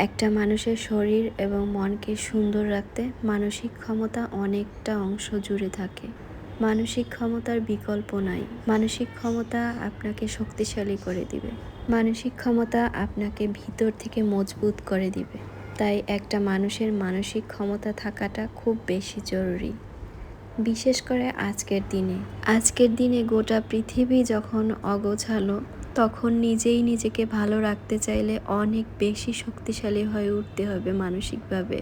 একটা মানুষের শরীর এবং মনকে সুন্দর রাখতে মানসিক ক্ষমতা অনেকটা অংশ জুড়ে থাকে। মানসিক ক্ষমতার বিকল্প নাই। মানসিক ক্ষমতা আপনাকে শক্তিশালী করে দিবে। মানসিক ক্ষমতা আপনাকে ভিতর থেকে মজবুত করে দিবে। তাই একটা মানুষের মানসিক ক্ষমতা থাকাটা খুব বেশি জরুরি। বিশেষ করে আজকের দিনে। আজকের দিনে গোটা পৃথিবী যখন অগোছালো তখন নিজেই নিজেকে ভালো রাখতে চাইলে অনেক বেশি শক্তিশালী হয়ে উঠতে হবে মানসিকভাবে।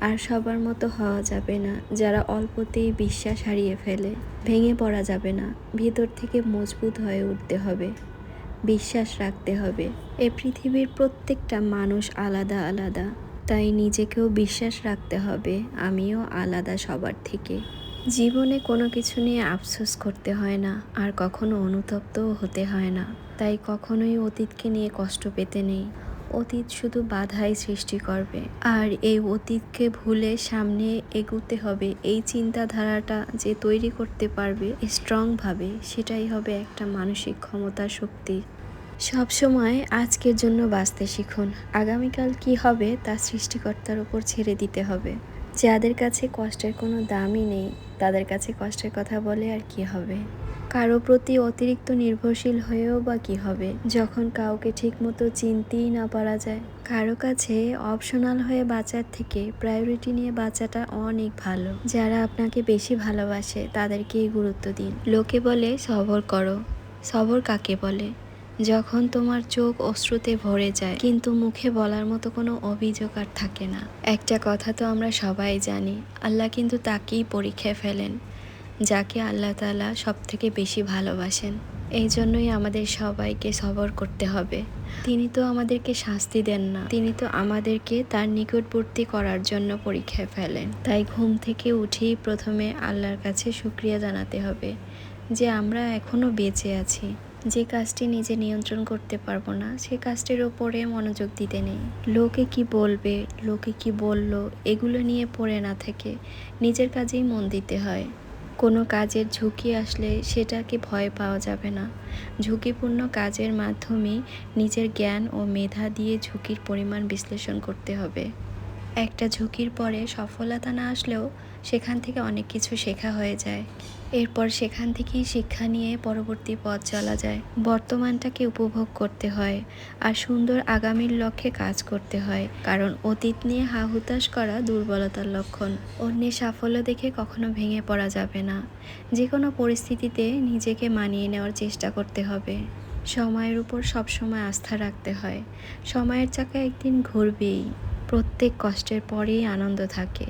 আর সবার মতো হওয়া যাবে না, যারা অল্পতেই বিশ্বাস হারিয়ে ফেলে। ভেঙে পড়া যাবে না, ভিতর থেকে মজবুত হয়ে উঠতে হবে। বিশ্বাস রাখতে হবে। এ পৃথিবীর প্রত্যেকটা মানুষ আলাদা আলাদা, তাই নিজেকেও বিশ্বাস রাখতে হবে। আমিও আলাদা সবার থেকে। জীবনে কোনো কিছু নিয়ে আফসোস করতে হয় না, আর কখনো অনুতপ্তও হতে হয় না। তাই কখনোই অতীতকে নিয়ে কষ্ট পেতে নেই। অতীত শুধু বাধাই সৃষ্টি করবে। আর এই অতীতকে ভুলে সামনে এগুতে হবে। এই চিন্তাধারাটা যে তৈরি করতে পারবে স্ট্রংভাবে সেটাই হবে একটা মানসিক ক্ষমতা শক্তি। সবসময় আজকের জন্য বাঁচতে শিখুন। আগামীকাল কি হবে তা সৃষ্টিকর্তার উপর ছেড়ে দিতে হবে। যাদের কাছে কষ্টের কোনো দামই নেই, তাদের কাছে কষ্টের কথা বলে আর কি হবে? কারও প্রতি অতিরিক্ত নির্ভরশীল হয়েও বা কি হবে? যখন কাউকে ঠিকমতো চিনতেই না পারা যায়, কারও কাছে অপশনাল হয়ে বাঁচার থেকে প্রায়োরিটি নিয়ে বাঁচাটা অনেক ভালো। যারা আপনাকে বেশি ভালোবাসে, তাদেরকেই গুরুত্ব দিন। লোকে বলে, সবর করো। সবর কাকে বলে? যখন তোমার চোখ অশ্রুতে ভরে যায়, কিন্তু মুখে বলার মতো কোনো অভিযোগ আর থাকে না। একটা কথা তো আমরা সবাই জানি, আল্লাহ কিন্তু তাকেই পরীক্ষায় ফেলেন, যাকে আল্লাহ তালা সব থেকে বেশি ভালোবাসেন। এই জন্যই আমাদের সবাইকে সবর করতে হবে। তিনি তো আমাদেরকে শাস্তি দেন না, তিনি তো আমাদেরকে তার নিকটবর্তী করার জন্য পরীক্ষায় ফেলেন। তাই ঘুম থেকে উঠেই প্রথমে আল্লাহর কাছে শুক্রিয়া জানাতে হবে যে আমরা এখনও বেঁচে আছি। যে কাজটি নিজে নিয়ন্ত্রণ করতে পারব না, সে কাজটির ওপরে মনোযোগ দিতে নেই। লোকে কি বলবে, লোকে কি বলল, এগুলো নিয়ে পড়ে না থেকে নিজের কাজেই মন দিতে হয়। কোনো কাজের ঝুঁকি আসলে সেটাকে ভয় পাওয়া যাবে না। ঝুঁকিপূর্ণ কাজের মাধ্যমে নিজের জ্ঞান ও মেধা দিয়ে ঝুঁকির পরিমাণ বিশ্লেষণ করতে হবে। একটা ঝুঁকির পরে সফলতা না আসলেও সেখান থেকে অনেক কিছু শেখা হয়ে যায়। এরপর সেখান থেকেই শিক্ষা নিয়ে পরবর্তী পথ চলা যায়। বর্তমানটাকে উপভোগ করতে হয় আর সুন্দর আগামীর লক্ষ্যে কাজ করতে হয়। কারণ অতীত নিয়ে হা হুতাশ করা দুর্বলতার লক্ষণ। অন্যের সাফল্য দেখে কখনো ভেঙে পড়া যাবে না। যে কোনো পরিস্থিতিতে নিজেকে মানিয়ে নেওয়ার চেষ্টা করতে হবে। সময়ের উপর সবসময় আস্থা রাখতে হয়। সময়ের চাকা একদিন ঘুরবেই। প্রত্যেক কষ্টের পরেই আনন্দ থাকে।